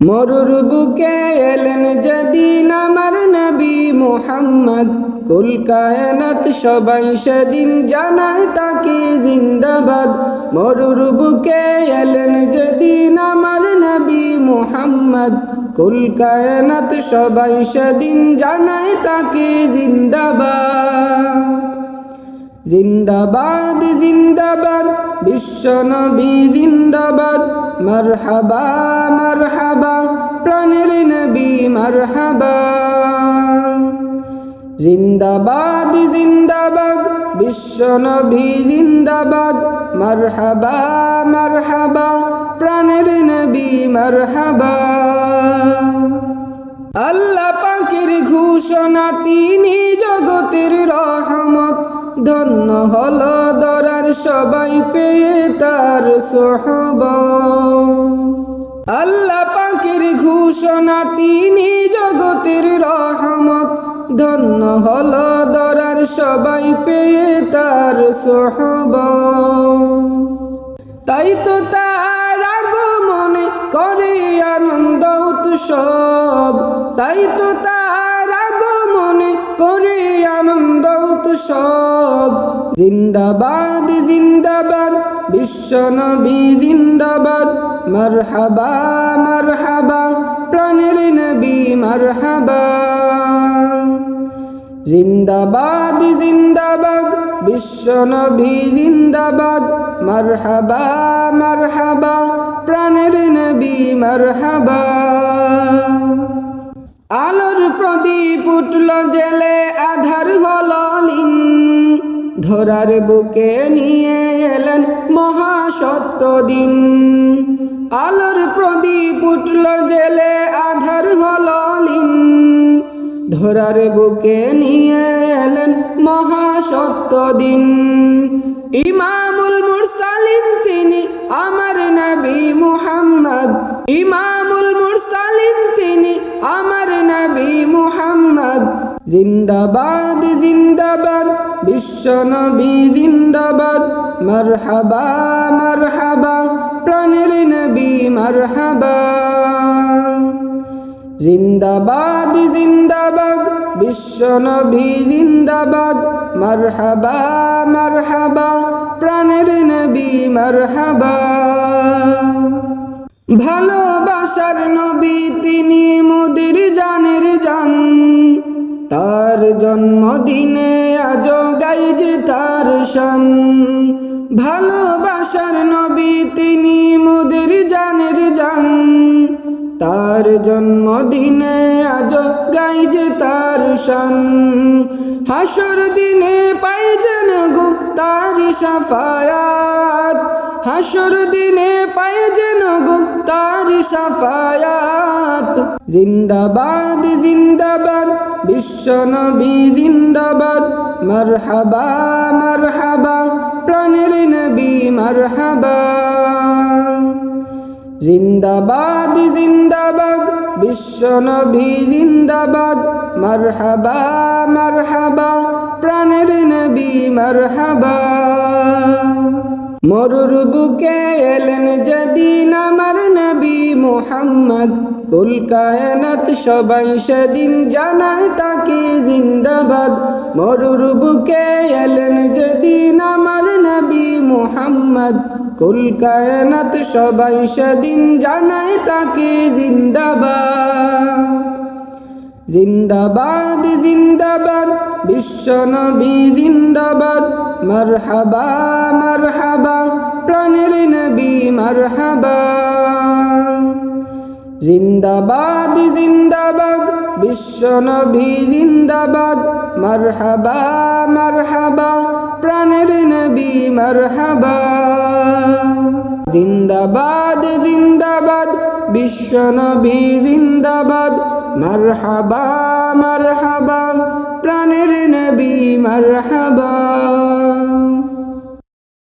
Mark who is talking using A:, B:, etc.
A: মরুর বুকে এলেন যেদিন আমার নবী মোহাম্মদ। কুল কায়নাত সবাই সেদিন জানায় তাকে জিন্দাবাদ। মরুর বুকে এলেন যেদিন আমার নবী মোহাম্মদ। কুল কায়নাত সবাই সেদিন জানায় তাকে জিন্দাবাদ। জিন্দাবাদ জিন্দাবাদ, বিশ্ব নবী জিন্দাবাদ। মারহাবা মারহাবা, প্রাণের নবী মারহাবা। জিন্দাবাদ জিন্দাবাদ, বিশ্ব নবী জিন্দাবাদ। মারহাবা মারহাবা, প্রাণের নবী মারহাবা। আল্লাহ পাখির ঘোষণা, তিনি জগতের রহমত ধন্য হল দরার সবাই পেয়ে তার সহব আল্লাহ পাখির ঘোষণা, তিনি জগতের রহমত। ধন্য হল দরার সবাই পেয়ে তার সহব তাই তো তার আগমনে করে আনন্দ উৎসব। তাই তো তার জিন্দাবাদ জিন্দাবাদ, বিশ্ব নবী জিন্দাবাদ। মারহাবা মারহাবা, প্রাণের নবী মারহাবা। জিন্দাবাদ জিন্দাবাদ, বিশ্ব নবী জিন্দাবাদ। মারহাবা মারহাবা, প্রাণের নবী মারহাবা। আলোর প্রদীপ উঠল জেলে, আধার হলিন ধরার বুকে নিয়ে এলেন মহাসত্য দিন। আলোর প্রদীপ উঠল জেলে, আধার হল ধরার বুকে নিয়ে এলেন মহাসত্য দিন। ইমামুল মুরসালিন জিন্দাবাদ জিন্দাবাদ বিশ্ব নবী জিন্দাবাদ, মারহাবা মারহাবা, প্রাণের নবী মারহাবা। জিন্দাবাদ জিন্দাবাদ বিশ্ব নবী জিন্দাবাদ, মারহাবা মারহাবা, প্রাণের নবী মারহাবা। ভালোবাসার নবী তিনি জন্মদিনে আজ গাই যে তার শান। ভালোবাসার নবী তিনি মোদের জানের জান। তার জন্মদিনে আজ গাই যে তার শান। হাসর দিনে পাই যেন গো তার সাফায়াত। হাসর দিনে পাই যেন গো সাফায়াত। জিন্দাবাদ জিন্দাবাদ, বিশ্ব নবী জিন্দাবাদ। মারহাবা মারহাবা, প্রাণের নবী মারহাবা। জিন্দাবাদ জিন্দাবাদ, বিশ্ব নবী জিন্দাবাদ। মারহাবা মারহাবা, প্রাণের নবী মারহাবা। মরুর বুকে এলেন যেদিন আমার নবী মোহাম্মদ। কুল কায়নাত সবাই সেদিন জানায় তাকে জিন্দাবাদ। মরুর বুকে এলেন যেদিন আমার নবী মোহাম্মদ। কুল কায়নাত সবাই সেদিন জানায় তাকে জিন্দাবাদ। জিন্দাবাদ জিন্দাবাদ বিশ্ব নবী জিন্দাবাদ। মারহাবা মারহাবা, প্রাণের নবী মারহাবা। জিন্দাবাদ জিন্দাবাদ বিশ্ব নবী জিন্দাবাদ। মারহাবা মারহাবা, প্রাণের নবী মারহাবা। জিন্দাবাদ জিন্দাবাদ বিশ্ব নবী জিন্দাবাদ। মারহাবা মারহাবা প্রাণের নবী মারহাবা।